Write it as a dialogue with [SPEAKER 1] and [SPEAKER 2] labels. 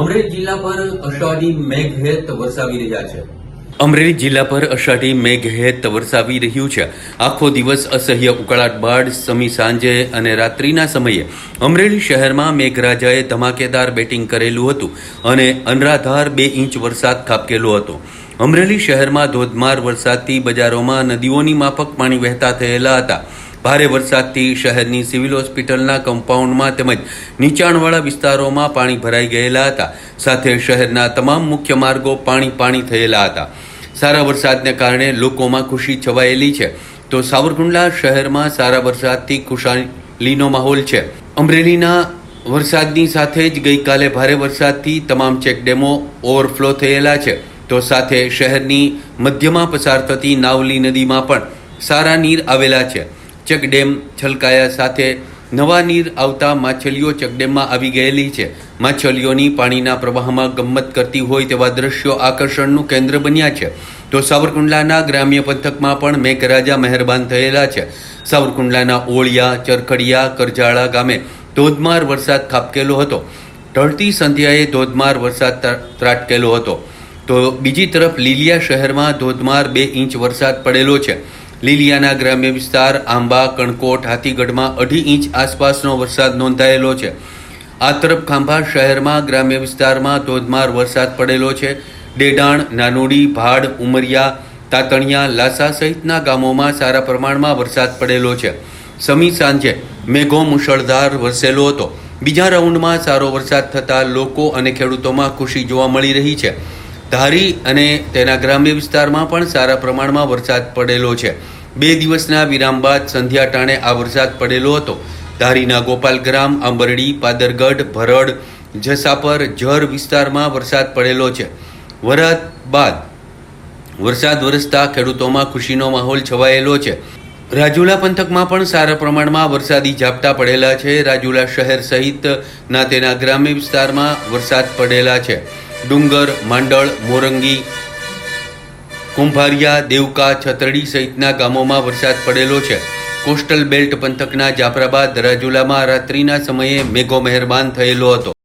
[SPEAKER 1] અમરેલી જિલ્લા પર અષાઢી મેઘહેત વરસાવી રહ્યા છે.
[SPEAKER 2] અમરેલી જિલ્લા પર અષાઢી મેઘહેત વરસાવી રહ્યું છે. આખો દિવસ અસહ્ય ઉકળાટ બાદ સમી સાંજે અને રાત્રિના સમયે અમરેલી શહેરમાં મેઘરાજાએ ધમાકેદાર બેટિંગ કરેલું હતું અને અનરાધાર બે ઇંચ વરસાદ ખાબકેલો હતો. અમરેલી શહેરમાં ધોધમાર વરસાદથી બજારોમાં નદીઓની માફક પાણી વહેતા થયેલા હતા. ભારે વરસાદથી શહેરની સિવિલ હોસ્પિટલના કમ્પાઉન્ડમાં તેમજ નીચાણવાળા વિસ્તારોમાં પાણી ભરાઈ ગયેલા હતા. સાથે શહેરના તમામ મુખ્ય માર્ગો પાણી પાણી થયેલા હતા. સારા વરસાદને કારણે લોકોમાં ખુશી છવાયેલી છે. તો સાવરકુંડલા શહેરમાં સારા વરસાદથી ખુશાલીનો માહોલ છે. અમરેલીના વરસાદની સાથે જ ગઈકાલે ભારે વરસાદથી તમામ ચેકડેમો ઓવરફ્લો થયેલા છે. તો સાથે શહેરની મધ્યમાં પસાર થતી નાવલી નદીમાં પણ સારા નીર આવેલા છે. ચેકડેમ છલકાયા સાથે નવા નીર આવતા માછલીઓ ચેકડેમમાં આવી ગયેલી છે. માછલીઓની પાણીના પ્રવાહમાં ગમ્મત કરતી હોય તેવા દ્રશ્યો આકર્ષણનું કેન્દ્ર બન્યા છે. તો સાવરકુંડલાના ગ્રામ્ય પંથકમાં પણ મેઘરાજા મહેરબાન થયેલા છે. સાવરકુંડલાના ઓળિયા, ચરખડિયા, કરજાળા ગામે ધોધમાર વરસાદ ખાબકેલો હતો. ઢળતી સંધ્યાએ ધોધમાર વરસાદ ત્ર- ત્રાટકેલો હતો. તો બીજી તરફ લીલિયા શહેરમાં ધોધમાર બે ઇંચ વરસાદ પડેલો છે. લીલિયાના ગ્રામ્ય વિસ્તાર આંબા, કણકોટ, હાથીગઢમાં અઢી ઇંચ આસપાસનો વરસાદ નોંધાયેલો છે. આ તરફ ખાંભા શહેરમાં ગ્રામ્ય વિસ્તારમાં ધોધમાર વરસાદ પડેલો છે. ડેડાણ, નાનોડી, ભાડ, ઉમરિયા, તાતણિયા, લાસા સહિતના ગામોમાં સારા પ્રમાણમાં વરસાદ પડેલો છે. સમી સાંજે મેઘો મુશળધાર વરસેલો હતો. બીજા રાઉન્ડમાં સારો વરસાદ થતાં લોકો અને ખેડૂતોમાં ખુશી જોવા મળી રહી છે. ધારી અને તેના ગ્રામ્ય વિસ્તારમાં પણ સારા પ્રમાણમાં વરસાદ પડેલો છે. બે દિવસના વિરામ બાદ સંધ્યા ટાણે આ વરસાદ પડેલો હતો. ધારીના ગોપાલગ્રામ, આંબરડી, પાદરગઢ, ભરડ, જસાપર, જર વિસ્તારમાં વરસાદ પડેલો છે. વરસાદ બાદ વરસાદ વરસતા ખેડૂતોમાં ખુશીનો માહોલ છવાયેલો છે. રાજુલા પંથકમાં પણ સારા પ્રમાણમાં વરસાદી ઝાપટા પડેલા છે. રાજુલા શહેર સહિતના તેના ગ્રામ્ય વિસ્તારમાં વરસાદ પડેલા છે. ડુંગર, માંડળ, મોરંગી, કુંભારિયા, દેવકા, છતરડી સહિતના ગામોમાં વરસાદ પડેલો છે. કોસ્ટલ બેલ્ટ પંથકના જાફરાબાદ, રાજુલામાં રાત્રિના સમયે મેઘો મહેરબાન થયેલો હતો.